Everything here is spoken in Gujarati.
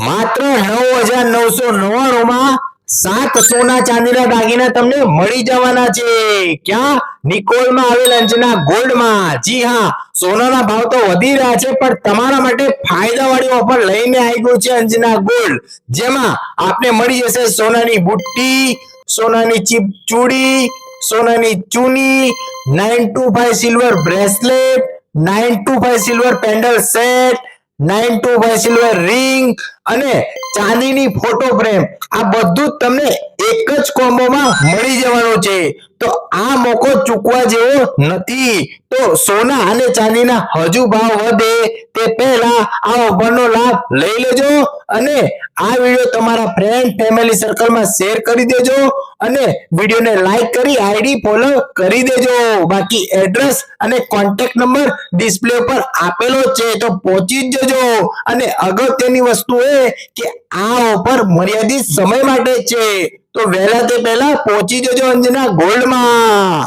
માત્ર નવ હજાર નવસો નવ્વાણું માં સાત સોના ચાંદીના દાગીના તમને મળી જવાના છે. ક્યાં? નિકોલમાં આવેલ અંજના ગોલ્ડમાં. જી હા, સોનાના ભાવ તો વધી રહ્યા છે, પણ તમારા માટે ફાયદાવાળી ઓફર લઈને આવી છે અંજના ગોલ્ડ. જેમાં આપને મળી જશે સોનાની બુટ્ટી, સોનાની ચીપ ચૂડી, સોનાની ચૂની, nine two five silver bracelet, nine two five silver pendant set nine two silver ring અને ચાંદીની ફોટો ફ્રેમ આ બધું તમને એક જ કોમ્બોમાં મળી જવાનું છે. તો આ મોકો ચૂકવા જેવો નથી. તો સોના અને ચાંદીના હજુ ભાવ વધે તે પહેલા આ ઓફરનો લાભ લઈ લેજો અને આ વીડિયો તમારા ફ્રેન્ડ ફેમિલી સર્કલમાં શેર કરી દેજો. અને વિડીયોને લાઈક કરી આઈડી ફોલો કરી દેજો. બાકી એડ્રેસ અને કોન્ટેક્ટ નંબર ડિસ્પ્લે પર આપેલો છે, તો પહોંચી જજો. અને અગત્યની વસ્તુ એ કે આ ઓફર મર્યાદિત સમય માટે છે. તો વહેલા તે પહેલા પહોંચી જજો અંજના ગોલ્ડમાં